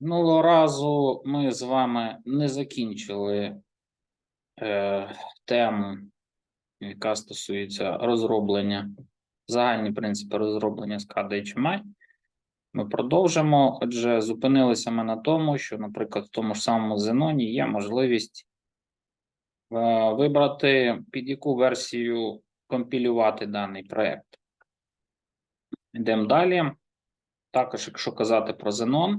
Минулого разу ми з вами не закінчили е, тему, яка стосується розроблення, загальні принципи розроблення SCADA HMI. Ми продовжимо. Отже, зупинилися ми на тому, що, наприклад, в тому ж самому Зеноні є можливість е, вибрати, під яку версію компілювати даний проєкт. Йдемо далі. Також, якщо казати про Xenon,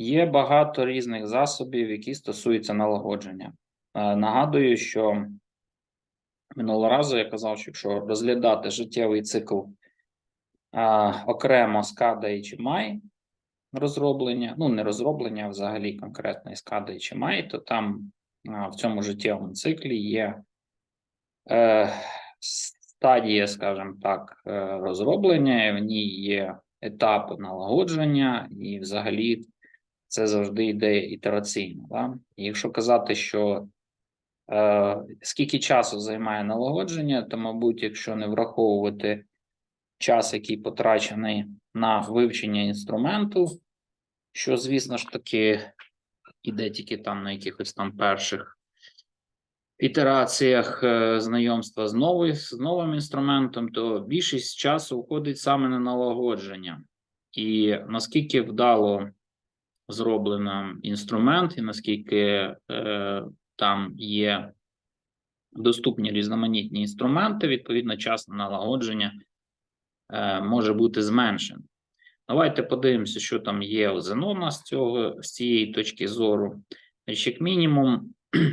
Є багато різних засобів, які стосуються налагодження. Е, Нагадую, що минулого разу я казав, що якщо розглядати життєвий цикл е, окремо SCADA і HMI розроблення, ну не розроблення, а взагалі конкретно SCADA і HMI, то там е, в цьому життєвому циклі є е, стадія, скажімо так, розроблення, в ній є етапи налагодження, і взагалі це завжди йде ітераційно. Да? І якщо казати, що е, скільки часу займає налагодження, то, мабуть, якщо не враховувати час, який потрачений на вивчення інструменту, що, звісно ж таки, іде тільки там на якихось там перших ітераціях е, знайомства з, новою, з новим інструментом, то більшість часу уходить саме на налагодження. І наскільки вдало зроблено інструмент, і наскільки е, там є доступні різноманітні інструменти, відповідно, час на налагодження е, може бути зменшений. Давайте подивимося, що там є у Xenon з цього з цієї точки зору. Як мінімум, е,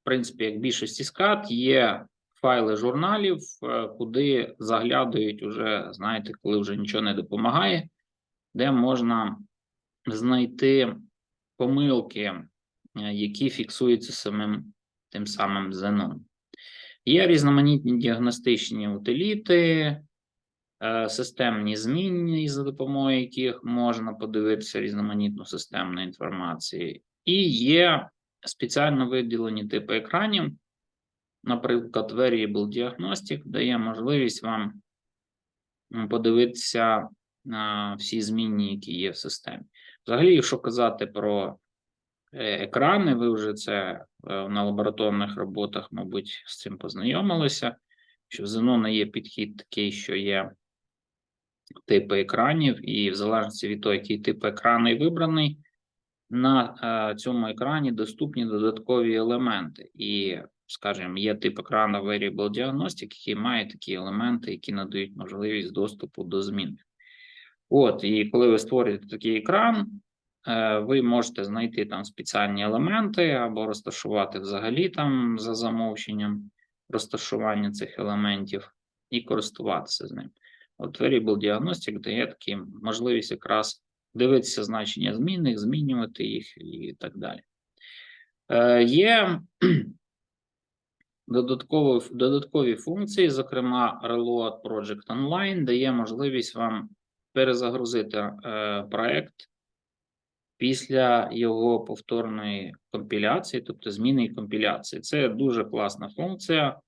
в принципі, як більшості скат, є файли журналів, е, куди заглядають уже, знаєте, коли вже нічого не допомагає де можна знайти помилки, е, які фіксуються самим тим самим Xenon. Є різноманітні діагностичні утиліти, е, системні змінні, за допомогою яких можна подивитися різноманітну системну інформацію, і є спеціально виділені типи екранів, наприклад, Variable Diagnostic дає можливість вам подивитися на всі змінні, які є в системі. Взагалі, якщо казати про е, екрани, ви вже це е, на лабораторних роботах, мабуть, з цим познайомилися. Що в Xenon є підхід такий, що є типи екранів, і в залежності від того, який тип екрану вибраний, на е, цьому екрані доступні додаткові елементи. І, скажімо, є тип екрану Variable Diagnostic, який має такі елементи, які надають можливість доступу до змін. От, і коли ви створюєте такий екран, е, ви можете знайти там спеціальні елементи або розташувати взагалі там за замовченням розташування цих елементів і користуватися з ним. От Variable Diagnostic дає такі можливість якраз дивитися значення змінних, змінювати їх і так далі. Е, Є додаткові, додаткові функції, зокрема, Reload Project Online дає можливість вам перезагрузити е, проект після його повторної компіляції, тобто зміни і компіляції. Це дуже класна функція.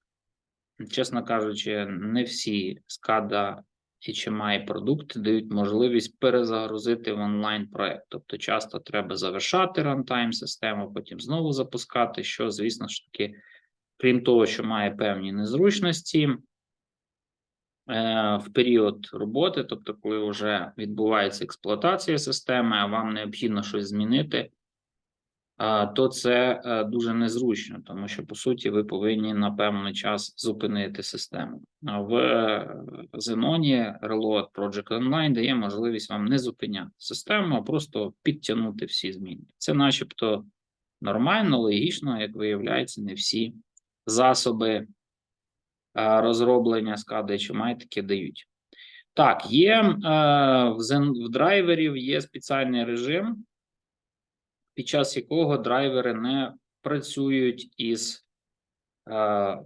Чесно кажучи, не всі SCADA HMI продукти дають можливість перезагрузити в онлайн проект. Тобто, часто треба завершати рантайм систему, потім знову запускати, що, звісно ж таки, крім того, що має певні незручності, в період роботи, тобто, коли вже відбувається експлуатація системи, а вам необхідно щось змінити, то це е, дуже незручно, тому що по суті ви повинні на певний час зупинити систему. В Xenon Reload Project Online дає можливість вам не зупиняти систему, а просто підтягнути всі зміни. Це, начебто, нормально, логічно, як виявляється, не всі засоби розроблення скади, чи має таке дають. Так, є е, в драйверів є спеціальний режим, під час якого драйвери не працюють із е,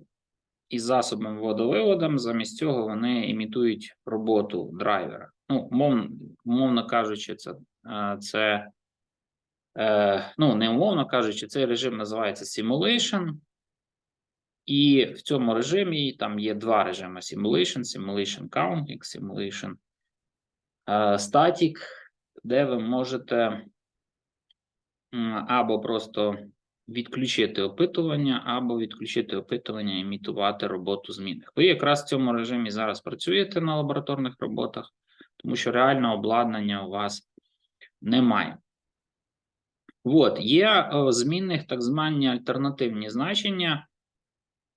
із засобом водовиводом, замість цього вони імітують роботу драйвера. Ну, мовно, умовно кажучи, це е, це ну, не умовно кажучи, цей режим називається Simulation. І в цьому режимі там є два режими: Simulation, Simulation Count, Simulation Static. де ви можете або просто відключити опитування, або відключити опитування і імітувати роботу змінних. Ви якраз в цьому режимі зараз працюєте на лабораторних роботах, тому що реального обладнання у вас немає. От, є е, змінних так звані альтернативні значення.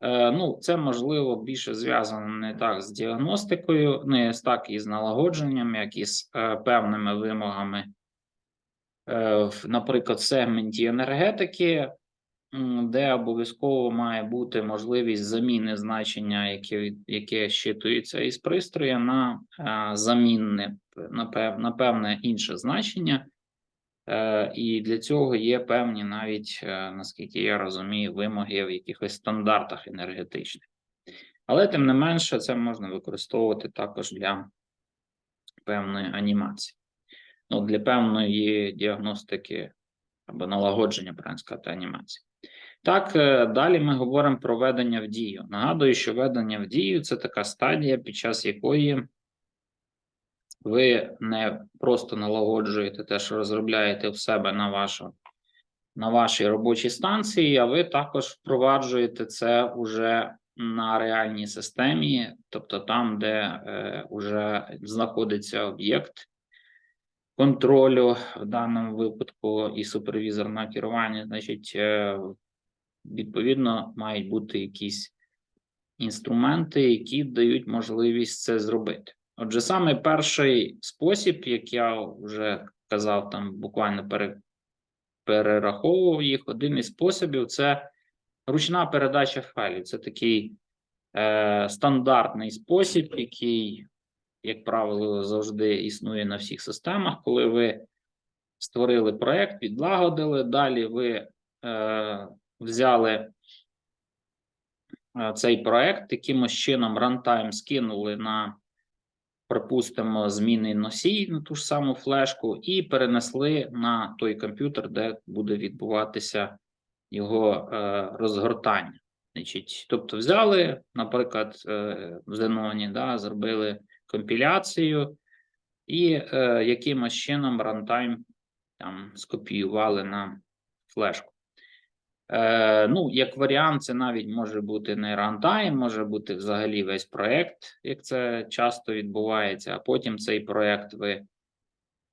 Е, Ну, це можливо більше зв'язано не так з діагностикою, не так і з налагодженням, як і з е, певними вимогами, е, наприклад, в сегменті енергетики, де обов'язково має бути можливість заміни значення, яке, яке щитується із пристрою, на замінне, на певне інше значення. Е, І для цього є певні навіть, е, наскільки я розумію, вимоги в якихось стандартах енергетичних. Але тим не менше, це можна використовувати також для певної анімації. Ну, для певної діагностики або налагодження, правильно сказати, анімації. Так, е, далі ми говоримо про введення в дію. Нагадую, що введення в дію це така стадія, під час якої ви не просто налагоджуєте те, що розробляєте в себе на вашу, на вашій робочій станції, а ви також впроваджуєте це уже на реальній системі, тобто там, де е, вже знаходиться об'єкт контролю, в даному випадку і супервізорного керування, значить, е, відповідно, мають бути якісь інструменти, які дають можливість це зробити. Отже, саме перший спосіб, як я вже казав, там буквально пере, перераховував їх. Один із способів це ручна передача файлів. Це такий е, стандартний спосіб, який, як правило, завжди існує на всіх системах, коли ви створили проект, відлагодили, далі ви е, взяли е, цей проект, якимось чином runtime скинули на, припустимо, змінний носій на ту ж саму флешку, і перенесли на той комп'ютер, де буде відбуватися його е, розгортання. Значить, тобто, взяли, наприклад, е, в Xenon, да, зробили компіляцію, і е, якимось чином runtime там скопіювали на флешку. Е, ну, як варіант, це навіть може бути не runtime, може бути взагалі весь проект, як це часто відбувається, а потім цей проект ви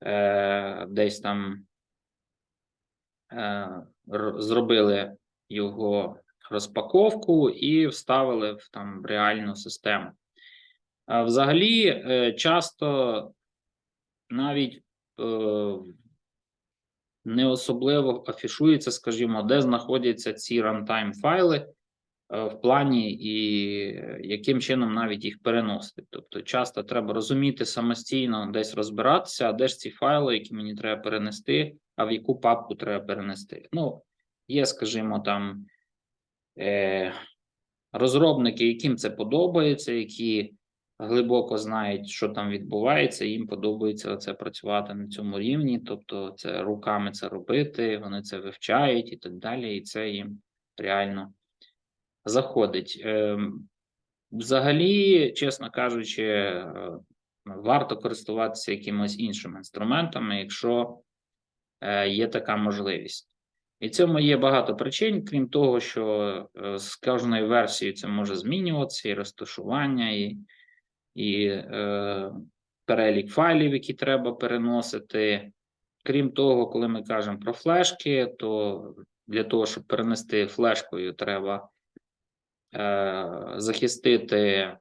е, десь там е, зробили його розпаковку і вставили в там в реальну систему. Взагалі, е, часто навіть е, не особливо афішується, скажімо, де знаходяться ці runtime файли е, в плані і е, яким чином навіть їх переносити. Тобто, часто треба розуміти самостійно десь розбиратися, а де ж ці файли, які мені треба перенести, а в яку папку треба перенести. Ну, є, скажімо, там е, розробники, яким це подобається, які глибоко знають, що там відбувається, їм подобається це працювати на цьому рівні, тобто це руками це робити, вони це вивчають і так далі, і це їм реально заходить. Ем, Взагалі, чесно кажучи, е, варто користуватися якимось іншими інструментами, якщо е, є така можливість. І цьому є багато причин, крім того, що е, з кожною версією це може змінюватися, і розташування, і, і е, перелік файлів, які треба переносити. Крім того, коли ми кажемо про флешки, то для того, щоб перенести флешкою, треба е, захистити.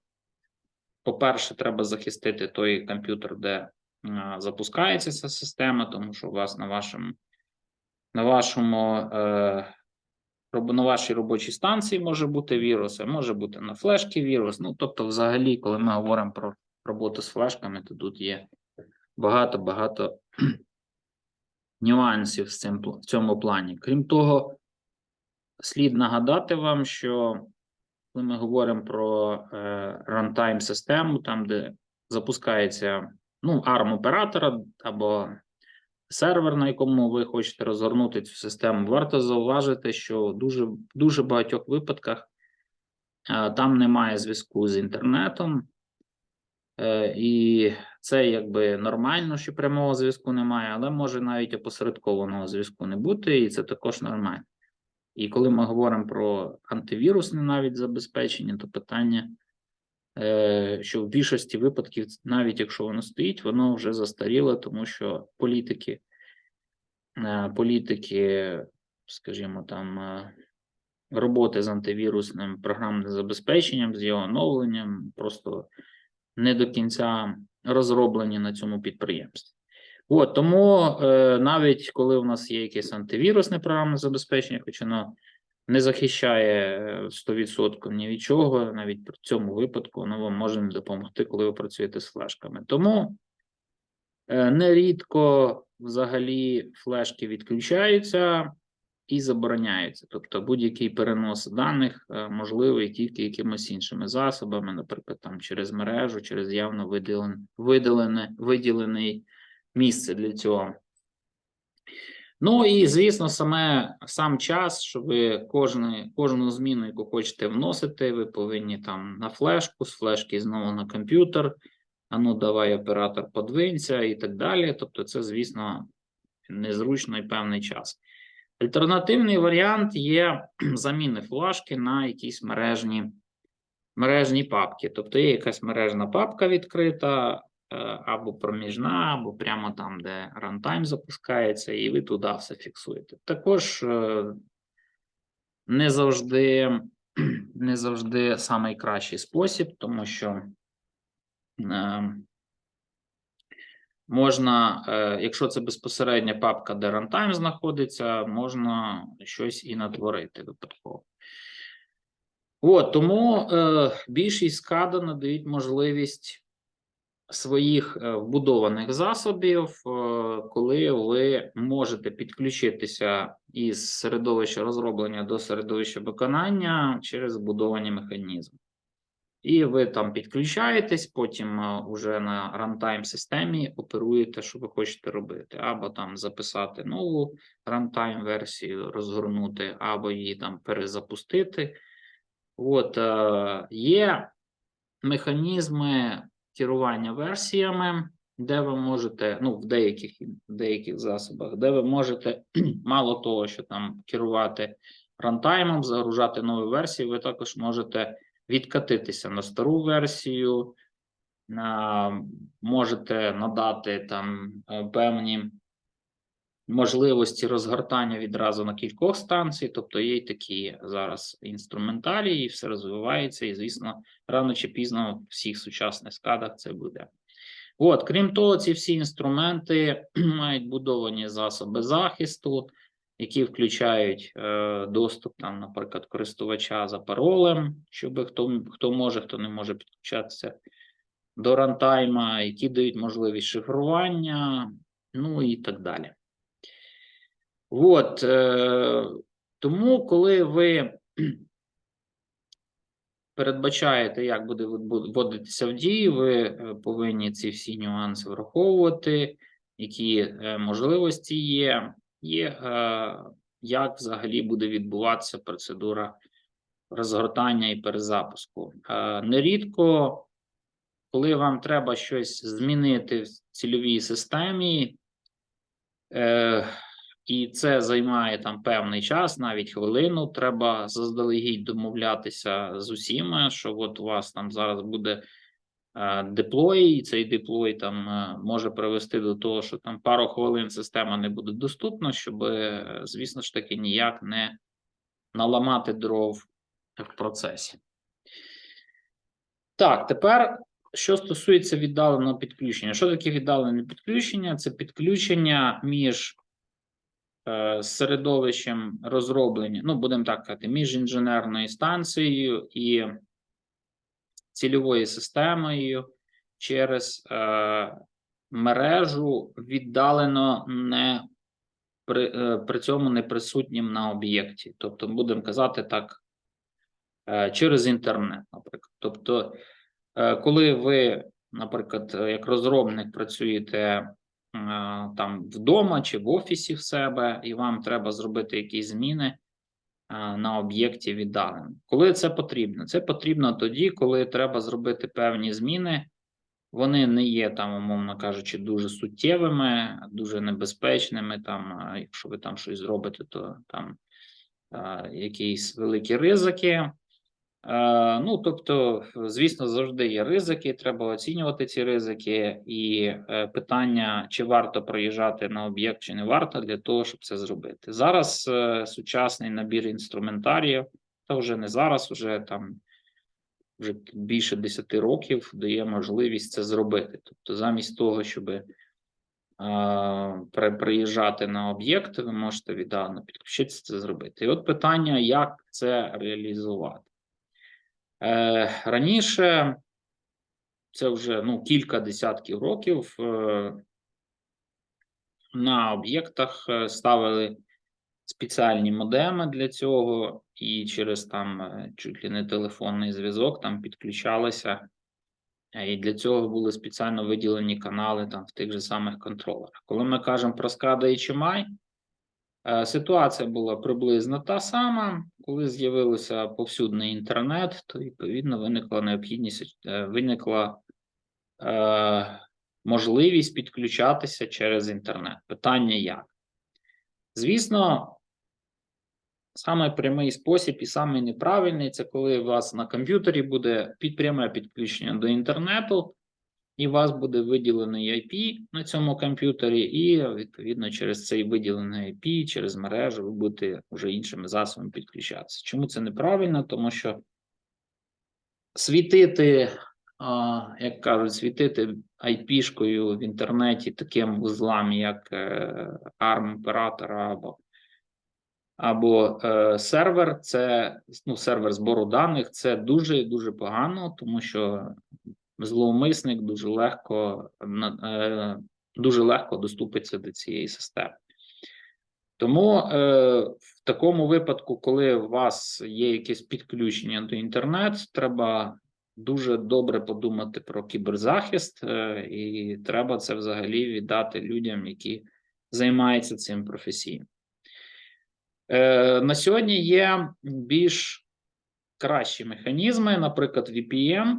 По-перше, треба захистити той комп'ютер, де е, запускається ця система, тому що у вас на вашому на вашому е, на вашій робочій станції може бути вірус, а може бути на флешці вірус. Ну, тобто, взагалі, коли ми говоримо про роботу з флешками, то тут є багато-багато нюансів з цим в цьому плані. Крім того, слід нагадати вам, що коли ми говоримо про е, runtime систему, там, де запускається ну, ARM оператора або сервер, на якому ви хочете розгорнути цю систему, варто зауважити, що дуже дуже багатьох випадках е, там немає зв'язку з інтернетом, е, і Це якби нормально, що прямого зв'язку немає, але може навіть опосередкованого зв'язку не бути, і це також нормально. І коли ми говоримо про антивірусне навіть забезпечення, то питання, що в більшості випадків, навіть якщо воно стоїть, воно вже застаріло, тому що політики, е, політики, скажімо, там е, роботи з антивірусним програмним забезпеченням, з його оновленням, просто не до кінця розроблені на цьому підприємстві. От тому е, навіть коли у нас є якесь антивірусне програмне забезпечення, хоч воно не захищає е, 100% ні від чого, навіть при цьому випадку воно вам може не допомогти, коли ви працюєте з флешками. Тому е, нерідко взагалі флешки відключаються і забороняються. Тобто будь-який перенос даних е, можливий тільки якимись іншими засобами, наприклад, там через мережу, через явно виділен, виділене, виділений місце для цього. Ну і звісно, саме сам час, що ви кожну, кожну зміну, яку хочете вносити, ви повинні там на флешку, з флешки знову на комп'ютер. А ну, давай оператор подвинься і так далі. Тобто, це, звісно, незручно і певний час. Альтернативний варіант є заміни флешки на якісь мережні, мережні папки. Тобто є якась мережна папка відкрита, або проміжна, або прямо там, де рантайм запускається, і ви туди все фіксуєте. Також е, не завжди, не завжди найкращий спосіб, тому що е, можна, е, якщо це безпосередня папка, де рантайм знаходиться, можна щось і натворити випадково. От, тому е, більшість скада надають можливість своїх е, вбудованих засобів, е, коли ви можете підключитися із середовища розроблення до середовища виконання через вбудовані механізми. І ви там підключаєтесь, потім е, уже на рантайм системі оперуєте, що ви хочете робити, або там записати нову рантайм версію, розгорнути, або її там перезапустити. От є механізми керування версіями, де ви можете, ну, в деяких в деяких засобах, де ви можете, мало того, що там керувати рантаймом, загружати нові версії, ви також можете відкатитися на стару версію, можете надати там е, певні можливості розгортання відразу на кількох станцій, тобто є й такі зараз інструментарії, і все розвивається, і, звісно, рано чи пізно в всіх сучасних скадах це буде. От, крім того, ці всі інструменти мають будовані засоби захисту, які включають е, доступ, там, наприклад, користувача за паролем, щоб хто, хто може, хто не може підключатися до рантайма, які дають можливість шифрування, ну і так далі. От, е, тому, коли ви передбачаєте, як буде вводитися в дію, ви е, повинні ці всі нюанси враховувати, які е, можливості є, є е, як взагалі буде відбуватися процедура розгортання і перезапуску. Е, нерідко, коли вам треба щось змінити в цільовій системі, е, і це займає там певний час, навіть хвилину. Треба заздалегідь домовлятися з усіма, що от у вас там зараз буде е, деплой, і цей деплой там е, може привести до того, що там пару хвилин система не буде доступна, щоб, е, звісно ж таки, ніяк не наламати дров в процесі. Так, тепер. Що стосується віддаленого підключення, що таке віддалене підключення? Це підключення між Е, середовищем розроблення, ну, будемо так казати, між інженерною станцією і цільовою системою через е, мережу віддалено не при, е, при цьому не присутнім на об'єкті. Тобто, будемо казати так, е, через інтернет, наприклад. Тобто, е, коли ви, наприклад, як розробник працюєте там вдома чи в офісі в себе, і вам треба зробити якісь зміни на об'єкті віддалено. Коли це потрібно? Це потрібно тоді, коли треба зробити певні зміни Вони не є там, умовно кажучи, дуже суттєвими, дуже небезпечними. Там, якщо ви там щось зробите, то там якісь великі ризики. Е, Ну, тобто, звісно, завжди є ризики, треба оцінювати ці ризики, і е, питання, чи варто проїжджати на об'єкт, чи не варто для того, щоб це зробити. Зараз е, сучасний набір інструментаріїв, та вже не зараз, вже там вже більше 10 років дає можливість це зробити. Тобто, замість того, щоб приїжджати на об'єкт, ви можете віддано підключитися це зробити. І от питання, як це реалізувати. Е, Раніше це вже ну, кілька десятків років е, на об'єктах е, ставили спеціальні модеми для цього, і через там чуть ли не телефонний зв'язок там підключалися. І для цього були спеціально виділені канали там в тих же самих контролерах. Коли ми кажемо про SCADA і HMI, Ситуація була приблизно та сама. Коли з'явився повсюдний інтернет, то відповідно виникла необхідність, е, виникла е, можливість підключатися через інтернет. Питання як? Звісно, саме прямий спосіб і самий неправильний це коли у вас на комп'ютері буде пряме підключення до інтернету, і у вас буде виділений IP на цьому комп'ютері, і відповідно через цей виділений IP, через мережу, ви будете вже іншими засобами підключатися. Чому це неправильно? Тому що світити, як кажуть, світити IP-шкою в інтернеті таким вузлам, як е, ARM оператора або або е, сервер, це ну, сервер збору даних, це дуже дуже погано, тому що зловмисник дуже легко е, дуже легко доступиться до цієї системи. Тому е, в такому випадку, коли у вас є якесь підключення до інтернету, треба дуже добре подумати про кіберзахист, е, і треба це взагалі віддати людям, які займаються цим професійно. Е, на сьогодні є більш кращі механізми, наприклад, VPN.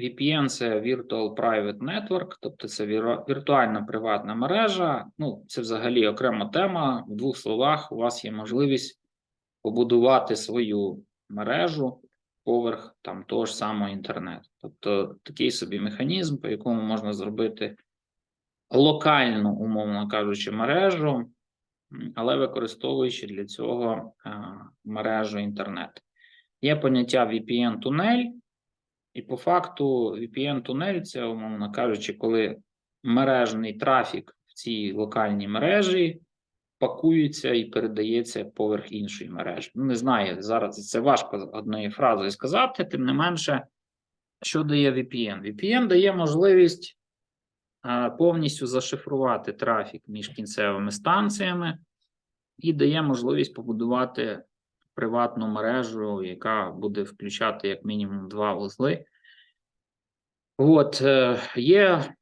VPN – це Virtual Private Network, тобто це віртуальна приватна мережа. Ну, це взагалі окрема тема. В двох словах, у вас є можливість побудувати свою мережу поверх там того ж самого інтернету. Тобто такий собі механізм, по якому можна зробити локальну, умовно кажучи, мережу, але використовуючи для цього е, мережу інтернету. Є поняття VPN-тунель. І по факту VPN-тунель це, умовно кажучи, коли мережний трафік в цій локальній мережі пакується і передається поверх іншої мережі. Ну, не знаю, зараз це важко однією фразою сказати, тим не менше, що дає VPN? VPN дає можливість повністю зашифрувати трафік між кінцевими станціями і дає можливість побудувати приватну мережу, яка буде включати як мінімум два вузли. От е, є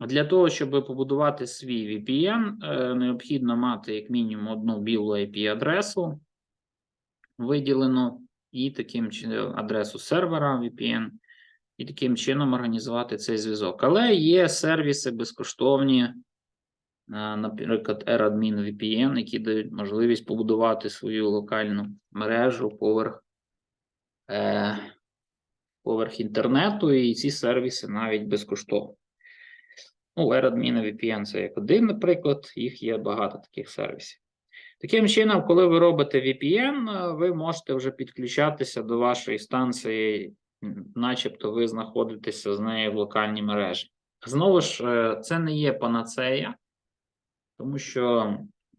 для того, щоб побудувати свій VPN, е, необхідно мати як мінімум одну білу IP-адресу, виділену, і таким чином адресу сервера VPN, і таким чином організувати цей зв'язок. Але є сервіси безкоштовні, е, наприклад, AirAdmin VPN, які дають можливість побудувати свою локальну мережу поверх, е, поверх інтернету, і ці сервіси навіть безкоштовні. Ну, AirAdmin VPN це як один, наприклад, їх є багато таких сервісів. Таким чином, коли ви робите VPN, е, ви можете вже підключатися до вашої станції, начебто ви знаходитеся з нею в локальній мережі. Знову ж, е, це не є панацея, тому що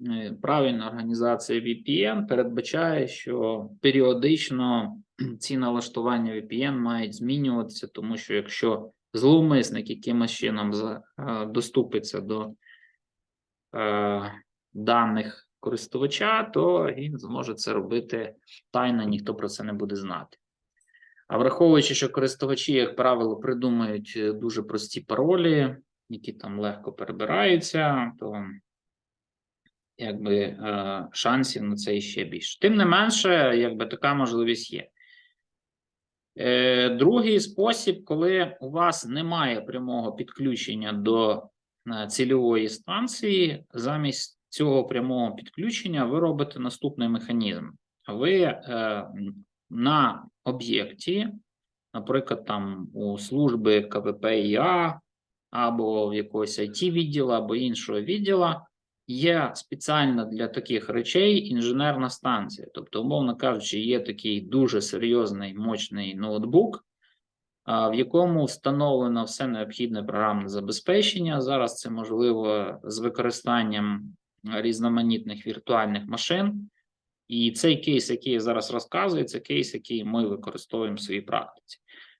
е, правильна організація VPN передбачає, що періодично ці налаштування VPN мають змінюватися, тому що якщо зловмисник якимось чином е, доступиться до е, даних користувача, то він зможе це робити тайно, ніхто про це не буде знати. А враховуючи, що користувачі, як правило, придумають дуже прості паролі, які там легко перебираються, то якби е, шансів на це ще більше. Тим не менше, якби така можливість є. Е, Другий спосіб, коли у вас немає прямого підключення до е, цільової станції, замість цього прямого підключення ви робите наступний механізм. Ви на об'єкті, наприклад, там у служби КВП ІА або в якогось it відділу або іншого відділа, є спеціальна для таких речей інженерна станція. Тобто, умовно кажучи, є такий дуже серйозний мощний ноутбук, в якому встановлено все необхідне програмне забезпечення. Зараз це можливо з використанням різноманітних віртуальних машин. І цей кейс, який я зараз розказую, це кейс, який ми використовуємо в своїй практиці.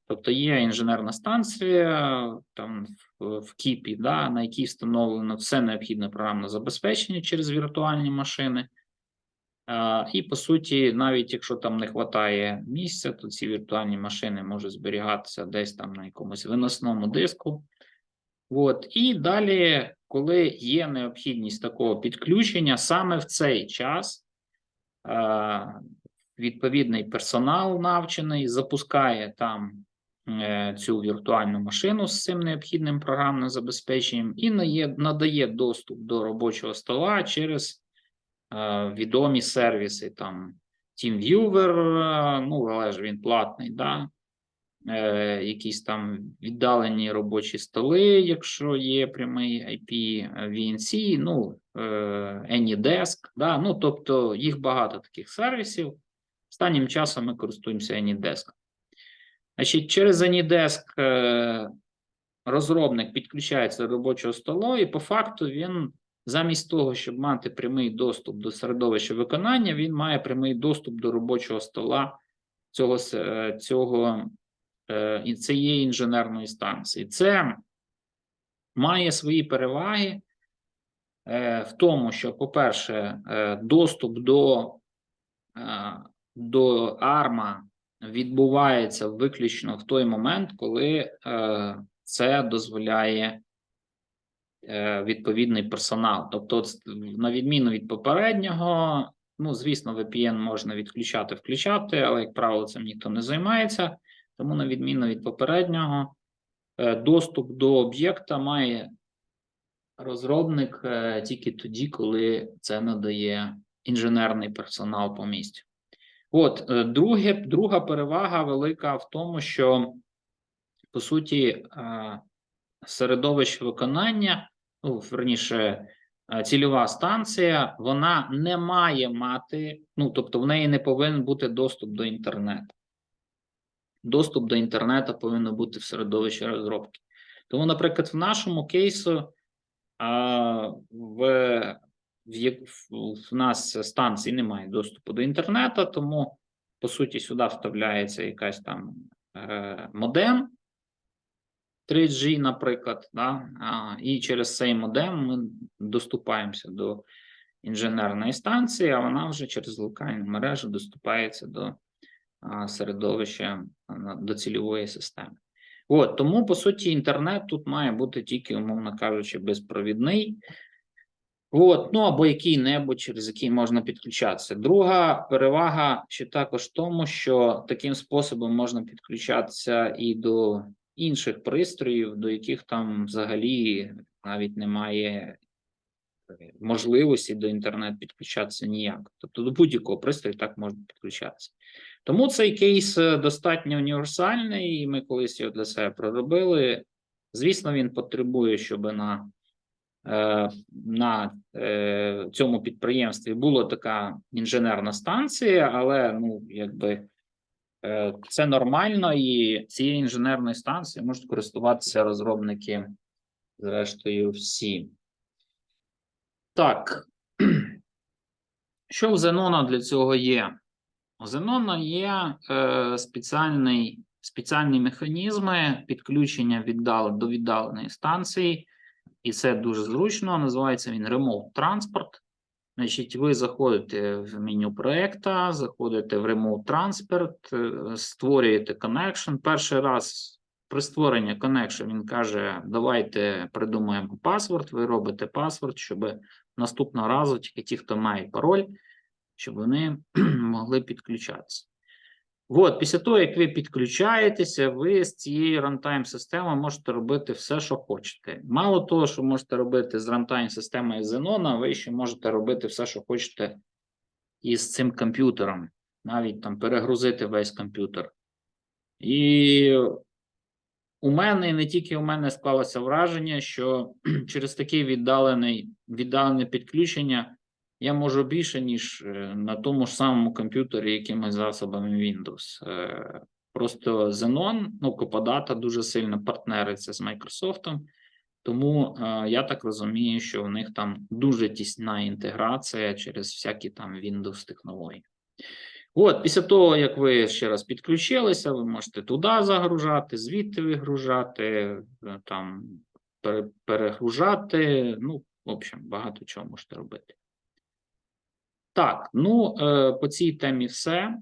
Тобто є інженерна станція там в, Кіпі, да, на якій встановлено все необхідне програмне забезпечення через віртуальні машини. І по суті, навіть якщо там не вистачає місця, то ці віртуальні машини можуть зберігатися десь там на якомусь виносному диску. От. І далі, коли є необхідність такого підключення, саме в цей час відповідний персонал навчений запускає там цю віртуальну машину з цим необхідним програмним забезпеченням і надає доступ до робочого стола через е, відомі сервіси, там TeamViewer, е, ну, але ж він платний, да? е, якісь там віддалені робочі столи, якщо є прямий IP е, VNC, ну, е, AnyDesk, да? ну, тобто їх багато таких сервісів. Останнім часом ми користуємося AnyDesk. Значить, через AnyDesk е, розробник підключається до робочого столу, і по факту він замість того, щоб мати прямий доступ до середовища виконання, він має прямий доступ до робочого стола цього, е, цього е, і цієї інженерної станції. Це має свої переваги в тому, що, по-перше, доступ до, до арма відбувається виключно в той момент, коли е, це дозволяє е, відповідний персонал. Тобто, на відміну від попереднього, ну, звісно, VPN можна відключати, включати, але, як правило, цим ніхто не займається. Тому, на відміну від попереднього, е, доступ до об'єкта має розробник е, тільки тоді, коли це надає інженерний персонал по місцю. От, е, друге, друга перевага велика в тому, що, по суті, е, середовище виконання, ну, верніше, е, цільова станція, вона не має мати, ну, тобто в неї не повинен бути доступ до інтернету. Доступ до інтернету повинен бути в середовищі розробки. Тому, наприклад, в нашому кейсу в, в, нас станції немає доступу до інтернету, тому, по суті, сюди вставляється якась там е, модем 3G, наприклад, да? і через цей модем ми доступаємося до інженерної станції, а вона вже через локальну мережу доступається до середовища до цільової системи. От, тому, по суті, інтернет тут має бути тільки, умовно кажучи, безпровідний. От, ну або який-небудь, через який можна підключатися. Друга перевага ще також в тому, що таким способом можна підключатися і до інших пристроїв, до яких там взагалі навіть немає е, можливості до інтернету підключатися ніяк. Тобто до будь-якого пристрою так можна підключатися. Тому цей кейс е, достатньо універсальний, і ми колись його для себе проробили. Звісно, він потребує, щоб на, на е, цьому підприємстві була така інженерна станція, але ну, якби е, це нормально, і цією інженерною станцією можуть користуватися розробники, зрештою, всі. Так. Що в Xenon для цього є? У Xenon є е, спеціальний, спеціальні механізми підключення віддал, до віддаленої станції, і це дуже зручно. Називається він Remote Transport. Значить, ви заходите в меню проекта, заходите в Remote Transport, е, створюєте connection. Перший раз при створенні connection він каже: давайте придумаємо паспорт. Ви робите паспорт, щоб наступного разу тільки ті, хто має пароль, щоб вони могли підключатися. От, після того, як ви підключаєтеся, ви з цієї runtime системи можете робити все, що хочете. Мало того, що можете робити з runtime системою Xenon, ви ще можете робити все, що хочете із цим комп'ютером, навіть там перегрузити весь комп'ютер. І у мене, і не тільки у мене склалося враження, що через таке віддалений, віддалене підключення я можу більше, ніж е, на тому ж самому комп'ютері, якимись засобами Windows. Е, Просто Xenon, ну, Copodata дуже сильно партнериться з Microsoft, тому е, я так розумію, що у них там дуже тісна інтеграція через всякі там Windows технології. От, після того, як ви ще раз підключилися, ви можете туди загружати, звідти вигружати, там перегружати. Ну, в общем, багато чого можете робити. Так, ну е, по цій темі все.